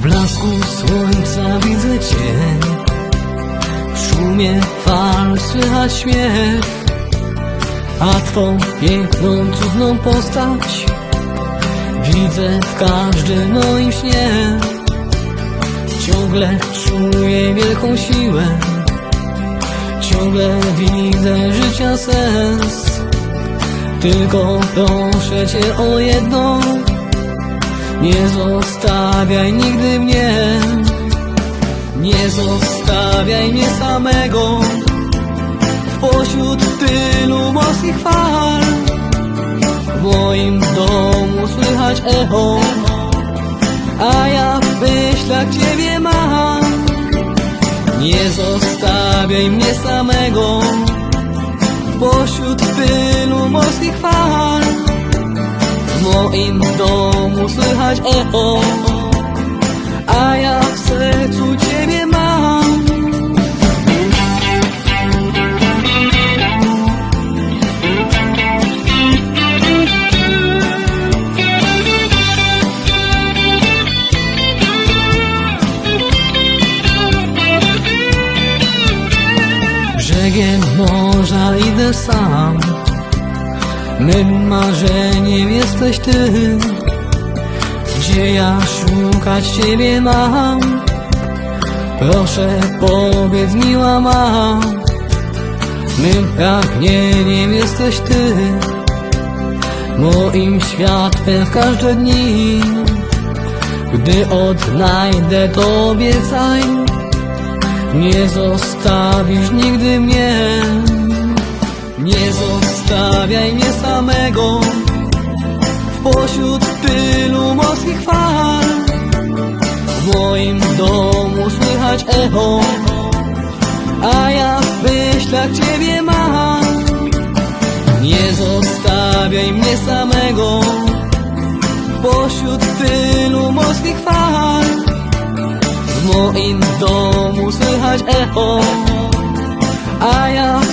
W blasku słońca widzę cień. W szumie fal słychać śmiech A twą piękną, cudną postać Widzę w każdym moim śnie. Ciągle czuję wielką siłę. Ciągle widzę życia sens. Tylko proszę Cię o jedno Nie zostawiaj nigdy mnie. Nie zostawiaj mnie samego. W pośród tylu morskich fal. W moim domu słychać echo. A ja w myślach Ciebie mam. Nie zostawiaj mnie samego. Pośród tylu morskich fal. W moim domu słychać echo A ja w sercu Ciebie mam. Brzegiem morza idę sam. Mym marzeniem jesteś Ty Gdzie ja szukać Ciebie mam. Proszę powiedz miła ma Mym pragnieniem jesteś Ty. Moim światłem w każde dni. Gdy odnajdę to obiecaj nie zostawisz nigdy mnie. Nie zostawiaj mnie samego. Pośród tylu morskich fal. W moim domu słychać echo A ja w myślach Ciebie mam. Nie zostawiaj mnie samego pośród tylu morskich fal. W moim domu słychać echo A ja w